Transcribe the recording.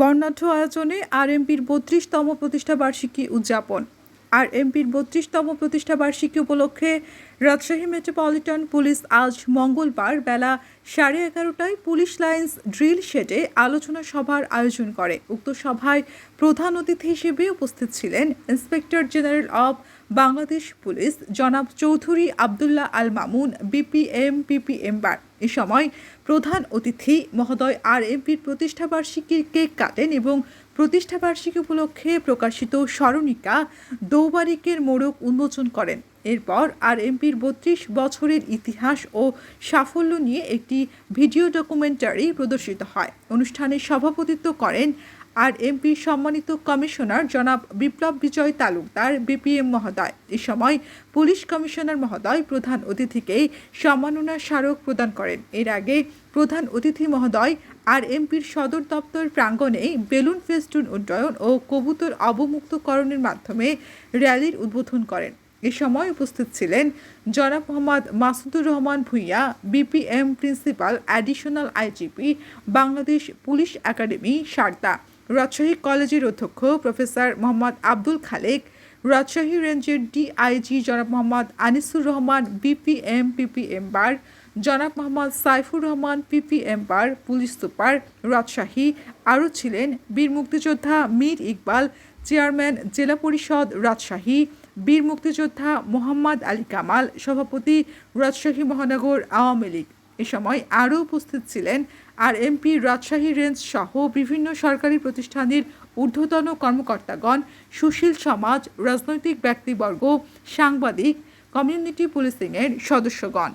বর্ণাঢ্য আয়োজনে আর এমপির বত্রিশতম প্রতিষ্ঠাবার্ষিকী উদযাপন। আর এমপির বত্রিশতম প্রতিষ্ঠাবার্ষিকী উপলক্ষে রাজশাহী মেট্রোপলিটন পুলিশ আজ মঙ্গলবার বেলা সাড়ে এগারোটায় পুলিশ লাইন্স ড্রিল শেডে আলোচনা সভার আয়োজন করে। উক্ত সভায় প্রধান অতিথি হিসেবে উপস্থিত ছিলেন inspector general of Bangladesh police জনাব Chowdhury Abdullah Al Mamun, BPM, PPM bar. এ সময় প্রধান অতিথি মহোদয় আর এমপির প্রতিষ্ঠাবার্ষিকীর কেক কাটেন এবং প্রতিষ্ঠাবার্ষিকী উপলক্ষে প্রকাশিত স্মরণিকা দৌবারিকের মোড়ক উন্মোচন করেন। এরপর আর এমপির বত্রিশ বছরের ইতিহাস ও সাফল্য নিয়ে একটি ভিডিও ডকুমেন্টারি প্রদর্শিত হয়। অনুষ্ঠানে সভাপতিত্ব করেন আর এমপির সম্মানিত কমিশনার জনাব বিপ্লব বিজয় তালুকদার, বিপিএম মহোদয়। এ সময় পুলিশ কমিশনার মহোদয় প্রধান অতিথিকে সম্মাননা স্মারক প্রদান করেন। এর আগে প্রধান অতিথি মহোদয় আর এমপির সদর দপ্তর প্রাঙ্গণে বেলুন ফেস্টুন উড্ডয়ন ও কবুতর অবমুক্তকরণের মাধ্যমে র্যালির উদ্বোধন করেন। এ সময় উপস্থিত ছিলেন জনাব Mohammad Masudur Rahman Bhuiyan BPM principal, additional IGP Bangladesh police academy, Sarda. Rajshahi কলেজের অধ্যক্ষ প্রফেসর মোহাম্মদ আব্দুল খালেক, রাজশাহী রেঞ্জের ডিআইজি জনাব Mohammad Anisur Rahman BPM PPM bar, জনাব Mohammad Saifur Rahman PPM bar, police super, Rajshahi. আরও ছিলেন বীর মুক্তিযোদ্ধা মীর ইকবাল, চেয়ারম্যান জেলা পরিষদ, রাজশাহী। বীর মুক্তিযোদ্ধা মোহাম্মদ আলী কামাল, সভাপতি রাজশাহী মহানগর আওয়ামী লীগ। এ সময় আরও উপস্থিত ছিলেন আর এমপি রাজশাহী রেঞ্জ সহ বিভিন্ন সরকারি প্রতিষ্ঠানের ঊর্ধ্বতন কর্মকর্তাগণ, সুশীল সমাজ, রাজনৈতিক ব্যক্তিবর্গ, সাংবাদিক, কমিউনিটি পুলিশিংয়ের সদস্যগণ।